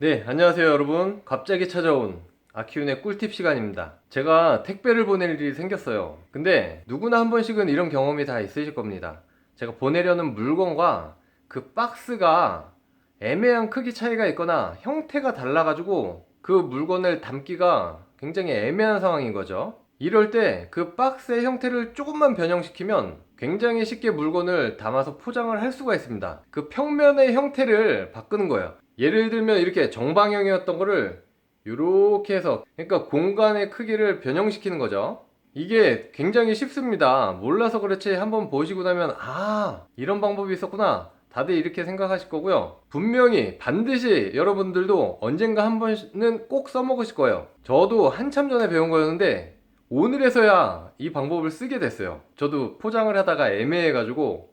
네, 안녕하세요 여러분. 갑자기 찾아온 아키운의 꿀팁 시간입니다. 제가 택배를 보낼 일이 생겼어요. 근데 누구나 한 번씩은 이런 경험이 다 있으실 겁니다. 제가 보내려는 물건과 그 박스가 애매한 크기 차이가 있거나 형태가 달라가지고 그 물건을 담기가 굉장히 애매한 상황인 거죠. 이럴 때 그 박스의 형태를 조금만 변형시키면 굉장히 쉽게 물건을 담아서 포장을 할 수가 있습니다. 그 평면의 형태를 바꾸는 거예요. 예를 들면 이렇게 정방형이었던 거를 이렇게 해서 그러니까 공간의 크기를 변형시키는 거죠. 이게 굉장히 쉽습니다. 몰라서 그렇지 한번 보시고 나면 아 이런 방법이 있었구나. 다들 이렇게 생각하실 거고요. 분명히 반드시 여러분들도 언젠가 한 번은 꼭 써먹으실 거예요. 저도 한참 전에 배운 거였는데 오늘에서야 이 방법을 쓰게 됐어요. 저도 포장을 하다가 애매해가지고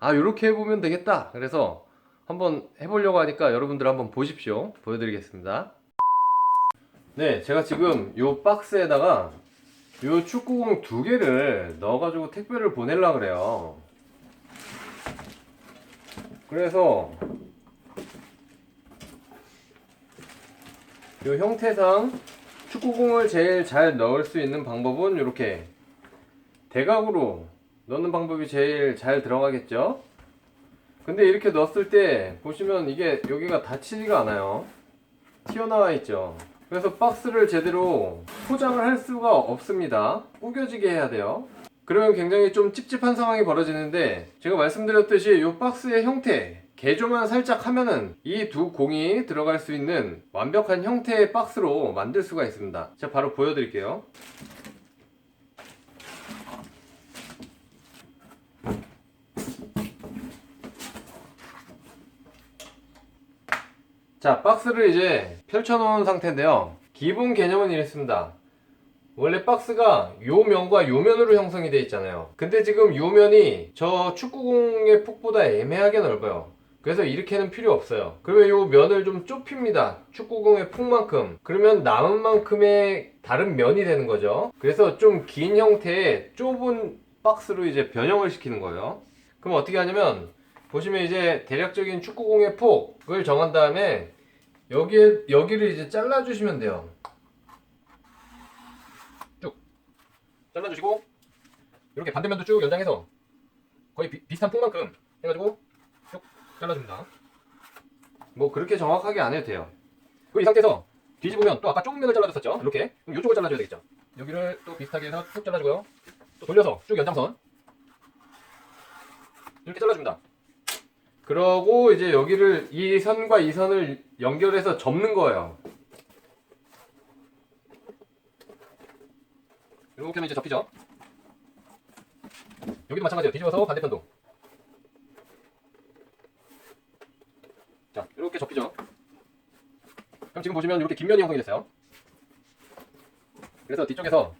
아 이렇게 해보면 되겠다. 그래서 한번 해보려고 하니까 여러분들 한번 보십시오. 보여드리겠습니다. 네, 제가 지금 요 박스에다가 요 축구공 두 개를 넣어가지고 택배를 보내려고 그래요. 그래서 요 형태상 축구공을 제일 잘 넣을 수 있는 방법은 이렇게 대각으로 넣는 방법이 제일 잘 들어가겠죠? 근데 이렇게 넣었을 때 보시면 이게 여기가 닫히지가 않아요. 튀어나와 있죠. 그래서 박스를 제대로 포장을 할 수가 없습니다. 구겨지게 해야 돼요. 그러면 굉장히 좀 찝찝한 상황이 벌어지는데 제가 말씀드렸듯이 이 박스의 형태 개조만 살짝 하면은 이 두 공이 들어갈 수 있는 완벽한 형태의 박스로 만들 수가 있습니다. 제가 바로 보여드릴게요. 자, 박스를 이제 펼쳐 놓은 상태인데요. 기본 개념은 이렇습니다. 원래 박스가 요 면과 요 면으로 형성이 되어 있잖아요. 근데 지금 요 면이 저 축구공의 폭보다 애매하게 넓어요. 그래서 이렇게는 필요 없어요. 그러면 요 면을 좀 좁힙니다. 축구공의 폭만큼. 그러면 남은 만큼의 다른 면이 되는 거죠. 그래서 좀 긴 형태의 좁은 박스로 이제 변형을 시키는 거예요. 그럼 어떻게 하냐면 보시면 이제 대략적인 축구공의 폭을 정한 다음에 여기에 여기를 이제 잘라 주시면 돼요. 쭉 잘라 주시고 이렇게 반대면도 쭉 연장해서 거의 비, 비슷한 폭만큼 해 가지고 쭉 잘라줍니다. 뭐 그렇게 정확하게 안 해도 돼요. 그리고 이 상태에서 뒤집으면 또 아까 좁은 면을 잘라줬었죠. 이렇게 그럼 이쪽을 잘라줘야 되겠죠. 여기를 또 비슷하게 해서 쭉 잘라주고요. 또 돌려서 쭉 연장선 이렇게 잘라줍니다. 그러고 이제 여기를 이 선과 이 선을 연결해서 접는 거예요. 이렇게 하면 이제 접히죠. 여기도 마찬가지예요. 뒤집어서 반대편도. 자, 이렇게 접히죠. 그럼 지금 보시면 이렇게 긴 면이 형성이 됐어요. 그래서 뒤쪽에서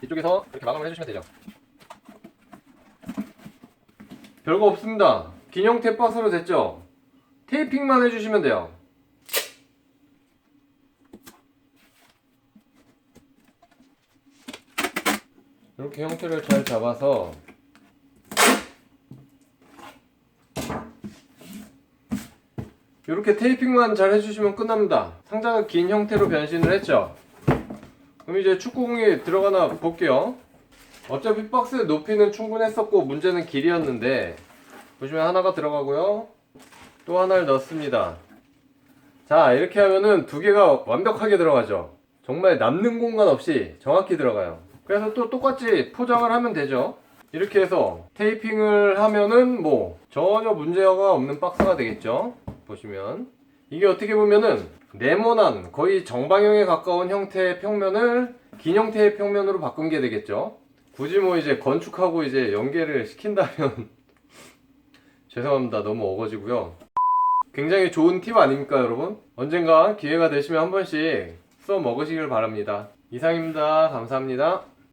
뒤쪽에서 이렇게 마감을 해주시면 되죠. 별거 없습니다. 긴 형태 박스로 됐죠? 테이핑만 해주시면 돼요. 이렇게 형태를 잘 잡아서 이렇게 테이핑만 잘 해주시면 끝납니다. 상자가 긴 형태로 변신을 했죠? 그럼 이제 축구공이 들어가나 볼게요. 어차피 박스 높이는 충분했었고 문제는 길이었는데 보시면 하나가 들어가고요 또 하나를 넣습니다 자 이렇게 하면은 두 개가 완벽하게 들어가죠 정말 남는 공간 없이 정확히 들어가요 그래서 또 똑같이 포장을 하면 되죠 이렇게 해서 테이핑을 하면은 뭐 전혀 문제가 없는 박스가 되겠죠 보시면 이게 어떻게 보면은 네모난 거의 정방형에 가까운 형태의 평면을 긴 형태의 평면으로 바꾼 게 되겠죠. 굳이 뭐 이제 건축하고 이제 연계를 시킨다면 죄송합니다. 너무 어거지고요. 굉장히 좋은 팁 아닙니까 여러분? 언젠가 기회가 되시면 한 번씩 써 먹으시길 바랍니다. 이상입니다. 감사합니다